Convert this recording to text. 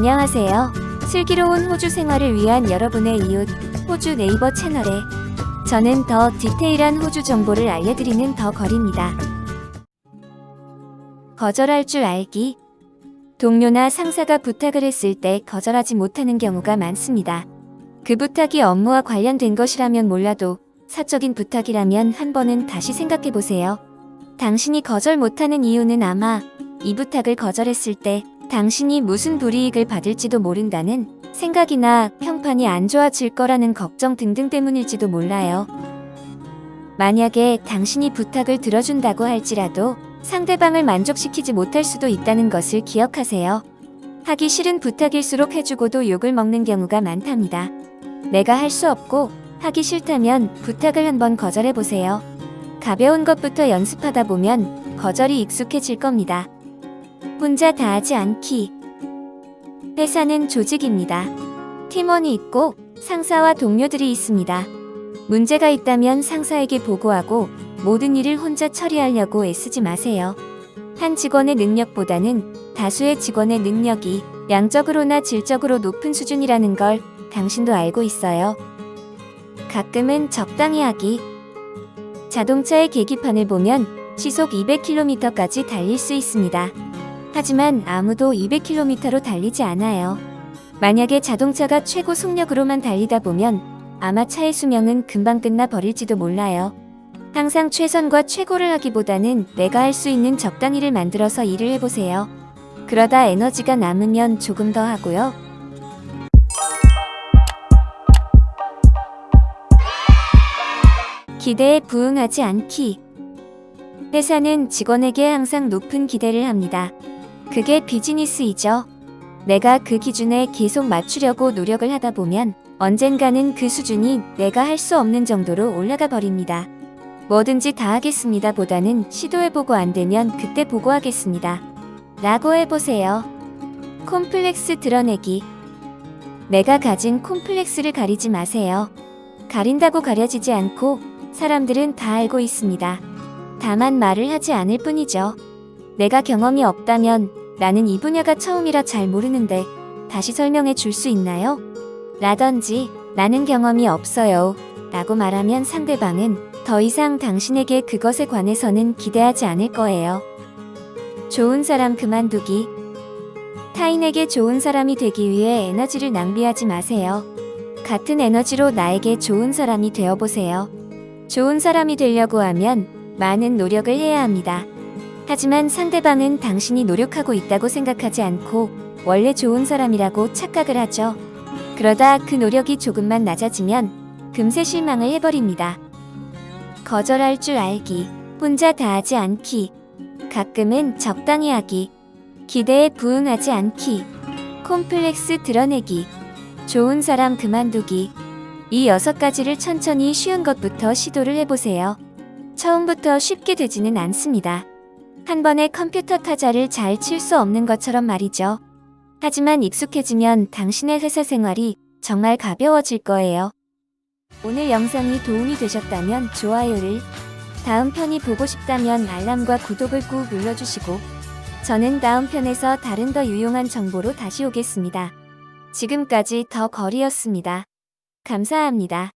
안녕하세요. 슬기로운 호주 생활을 위한 여러분의 이웃 호주 네이버 채널에 저는 더 디테일한 호주 정보를 알려드리는 더 거리입니다. 거절할 줄 알기. 동료나 상사가 부탁을 했을 때 거절하지 못하는 경우가 많습니다. 그 부탁이 업무와 관련된 것이라면 몰라도 사적인 부탁이라면 한 번은 다시 생각해 보세요. 당신이 거절 못하는 이유는 아마 이 부탁을 거절했을 때 당신이 무슨 불이익을 받을지도 모른다는 생각이나 평판이 안 좋아질 거라는 걱정 등등 때문일지도 몰라요. 만약에 당신이 부탁을 들어준다고 할지라도 상대방을 만족시키지 못할 수도 있다는 것을 기억하세요. 하기 싫은 부탁일수록 해주고도 욕을 먹는 경우가 많답니다. 내가 할 수 없고 하기 싫다면 부탁을 한번 거절해 보세요. 가벼운 것부터 연습하다 보면 거절이 익숙해질 겁니다. 혼자 다 하지 않기. 회사는 조직입니다. 팀원이 있고 상사와 동료들이 있습니다. 문제가 있다면 상사에게 보고하고 모든 일을 혼자 처리하려고 애쓰지 마세요. 한 직원의 능력보다는 다수의 직원의 능력이 양적으로나 질적으로 높은 수준이라는 걸 당신도 알고 있어요. 가끔은 적당히 하기. 자동차의 계기판을 보면 시속 200km까지 달릴 수 있습니다. 하지만 아무도 200km로 달리지 않아요. 만약에 자동차가 최고 속력으로만 달리다 보면 아마 차의 수명은 금방 끝나 버릴지도 몰라요. 항상 최선과 최고를 하기보다는 내가 할 수 있는 적당히를 만들어서 일을 해보세요. 그러다 에너지가 남으면 조금 더 하고요. 기대에 부응하지 않기. 회사는 직원에게 항상 높은 기대를 합니다. 그게 비즈니스이죠. 내가 그 기준에 계속 맞추려고 노력을 하다 보면 언젠가는 그 수준이 내가 할 수 없는 정도로 올라가 버립니다. 뭐든지 다 하겠습니다 보다는 시도해보고 안 되면 그때 보고하겠습니다. 라고 해보세요. 콤플렉스 드러내기. 내가 가진 콤플렉스를 가리지 마세요. 가린다고 가려지지 않고 사람들은 다 알고 있습니다. 다만 말을 하지 않을 뿐이죠. 내가 경험이 없다면 나는 이 분야가 처음이라 잘 모르는데 다시 설명해 줄 수 있나요? 라던지 나는 경험이 없어요. 라고 말하면 상대방은 더 이상 당신에게 그것에 관해서는 기대하지 않을 거예요. 좋은 사람 그만두기. 타인에게 좋은 사람이 되기 위해 에너지를 낭비하지 마세요. 같은 에너지로 나에게 좋은 사람이 되어보세요. 좋은 사람이 되려고 하면 많은 노력을 해야 합니다. 하지만 상대방은 당신이 노력하고 있다고 생각하지 않고 원래 좋은 사람이라고 착각을 하죠. 그러다 그 노력이 조금만 낮아지면 금세 실망을 해버립니다. 거절할 줄 알기, 혼자 다 하지 않기, 가끔은 적당히 하기, 기대에 부응하지 않기, 콤플렉스 드러내기, 좋은 사람 그만두기. 이 여섯 가지를 천천히 쉬운 것부터 시도를 해보세요. 처음부터 쉽게 되지는 않습니다. 한 번에 컴퓨터 타자를 잘 칠 수 없는 것처럼 말이죠. 하지만 익숙해지면 당신의 회사 생활이 정말 가벼워질 거예요. 오늘 영상이 도움이 되셨다면 좋아요를, 다음 편이 보고 싶다면 알람과 구독을 꾹 눌러주시고, 저는 다음 편에서 다른 더 유용한 정보로 다시 오겠습니다. 지금까지 더 거리였습니다. 감사합니다.